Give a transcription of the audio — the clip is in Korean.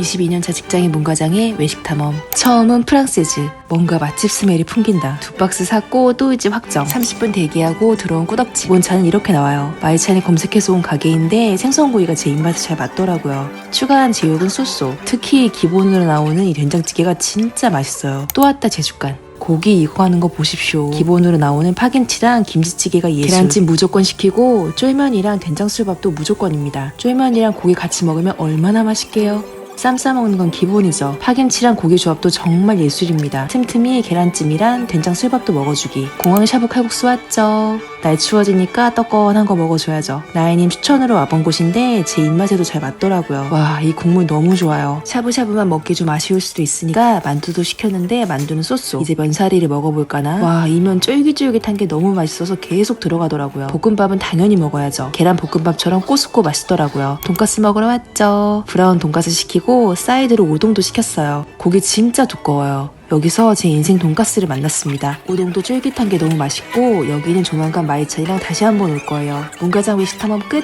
22년차 직장인 문과장의 외식 탐험. 처음은 프랑세즈. 뭔가 맛집 스멜이 풍긴다. 두 박스 샀고 또 이집 확정. 30분 대기하고 들어온 꾸덕집. 원차는 이렇게 나와요. 마이찬에 검색해서 온 가게인데 생선구이가 제 입맛에 잘 맞더라고요. 추가한 제육은 쏘쏘. 특히 기본으로 나오는 이 된장찌개가 진짜 맛있어요. 또 왔다 제주간. 고기 익어가는 거 보십시오. 기본으로 나오는 파김치랑 김치찌개가 예술. 계란찜 무조건 시키고 쫄면이랑 된장술밥도 무조건입니다. 쫄면이랑 고기 같이 먹으면 얼마나 맛있게요. 쌈 싸먹는 건 기본이죠. 파김치랑 고기 조합도 정말 예술입니다. 틈틈이 계란찜이랑 된장 술밥도 먹어주기. 공항 샤브 칼국수 왔죠. 날 추워지니까 떡건한 거 먹어줘야죠. 나이님 추천으로 와본 곳인데 제 입맛에도 잘 맞더라고요. 와, 이 국물 너무 좋아요. 샤브샤브만 먹기 좀 아쉬울 수도 있으니까 만두도 시켰는데 만두는 쏘쏘. 이제 면사리를 먹어볼까나? 와, 이 면 쫄깃쫄깃한 게 너무 맛있어서 계속 들어가더라고요. 볶음밥은 당연히 먹어야죠. 계란 볶음밥처럼 꼬숩고 맛있더라고요. 돈가스 먹으러 왔죠. 브라운 돈가스 시키고 사이드로 우동도 시켰어요. 고기 진짜 두꺼워요. 여기서 제 인생 돈가스를 만났습니다. 우동도 쫄깃한 게 너무 맛있고 여기는 조만간 마이차이랑 다시 한번 올 거예요. 문과장 외식 탐험 끝!